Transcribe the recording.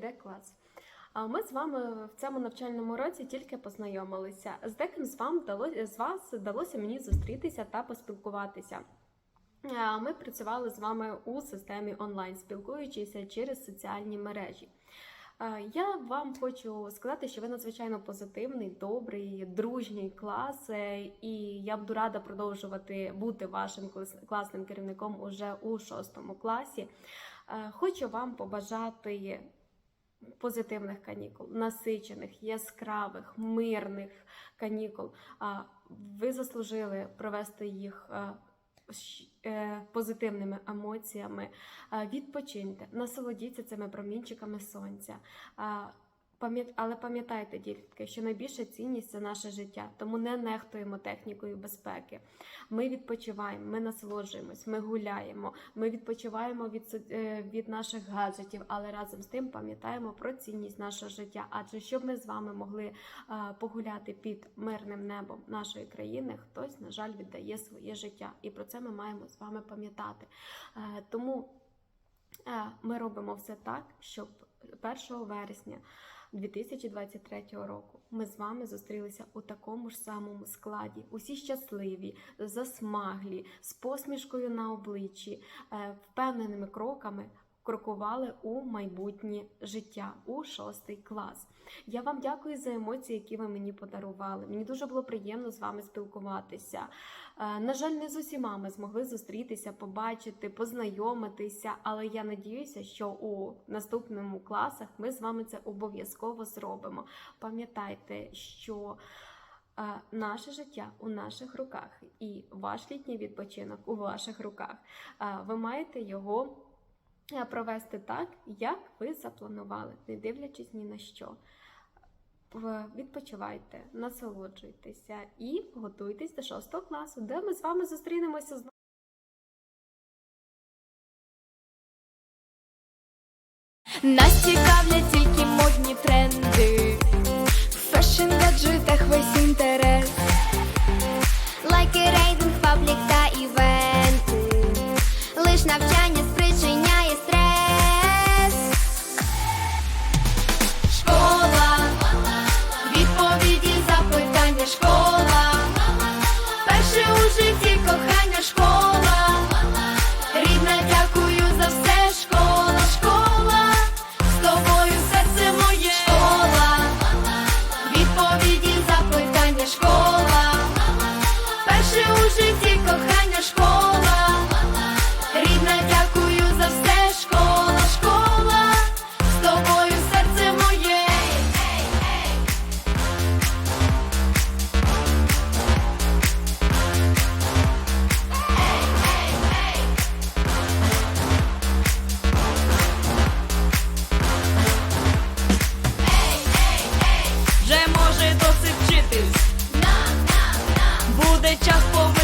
Д клас. Ми з вами в цьому навчальному році тільки познайомилися. З деким з вам з вас вдалося мені зустрітися та поспілкуватися. Ми працювали з вами у системі онлайн, спілкуючися через соціальні мережі. Я вам хочу сказати, що ви надзвичайно позитивний, добрий, дружній клас, е, і я буду рада продовжувати бути вашим класним керівником уже у шостому класі. Е, Хочу вам побажати позитивних канікул, насичених, яскравих, мирних канікул. Ви заслужили провести їх е, позитивними емоціями. Відпочиньте, насолодіться цими промінчиками сонця. Але пам'ятайте, дітки, що найбільша цінність це наше життя, тому не нехтуємо технікою безпеки. Ми відпочиваємо, ми насолоджуємось, ми гуляємо, ми відпочиваємо від, е, від наших гаджетів, але разом з тим пам'ятаємо про цінність нашого життя. Адже щоб ми з вами могли е, погуляти під мирним небом нашої країни, хтось, на жаль, віддає своє життя. І про це ми маємо з вами пам'ятати. Е, Тому ми робимо все так, щоб 1 вересня 2023 року ми з вами зустрілися у такому ж самому складі. Усі щасливі, засмаглі, з посмішкою на обличчі, е, впевненими кроками. Крокували у майбутнє життя у шостий клас. Я вам дякую за емоції, які ви мені подарували. Мені дуже було приємно з вами спілкуватися. Е, На жаль, не з усіма ми змогли зустрітися, побачити, познайомитися, але я надіюся, що у наступному класах ми з вами це обов'язково зробимо. Пам'ятайте, що е, наше життя у наших руках і ваш літній відпочинок у ваших руках. Е, Ви маєте його провести так, як ви запланували, не дивлячись ні на що. Відпочивайте, насолоджуйтеся і готуйтесь до 6 класу, де ми з вами зустрінемося знову. Нас цікавлять тільки модні тренди. В фешн-гаджетах весь інтерес. just for.